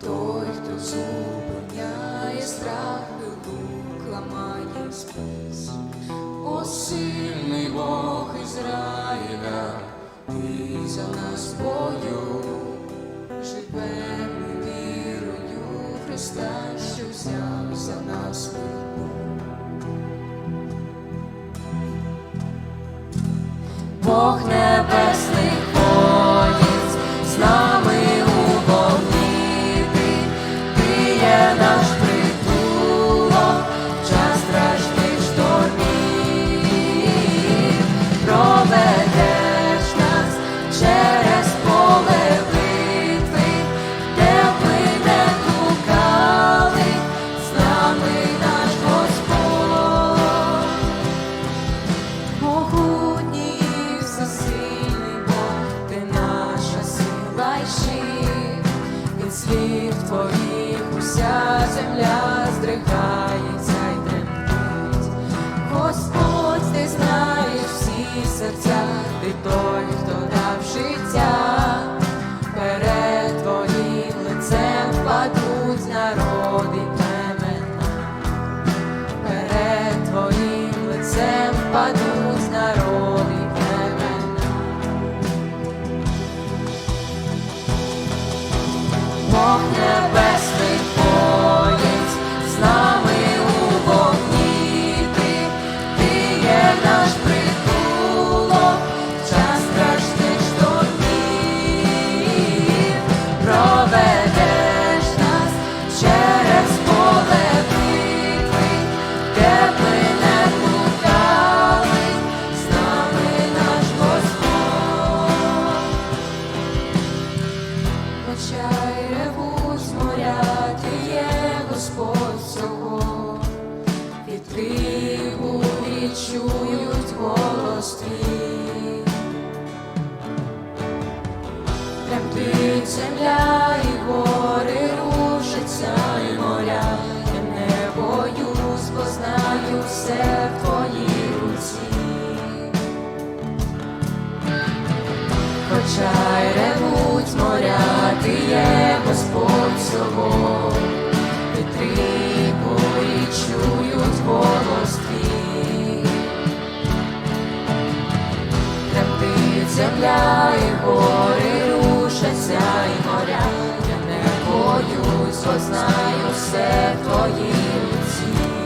той, хто зупиняє страх лук, ламає спис. О, сильний Бог Ізраїля, ти за нас бою, живемо вірою за нас вину. Бог небесних земля здригається й тремтить. Господь, ти знаєш всі серця, ти той, хто дав життя, Й ревуть моря, ти є Господь всього, вітри бурі чують голос твій. Земля і гори рушаться, і моря, не боюсь, бо все в руці. земля і гори рушаться, і моря. Я не боюсь, бо знаю все твої ці.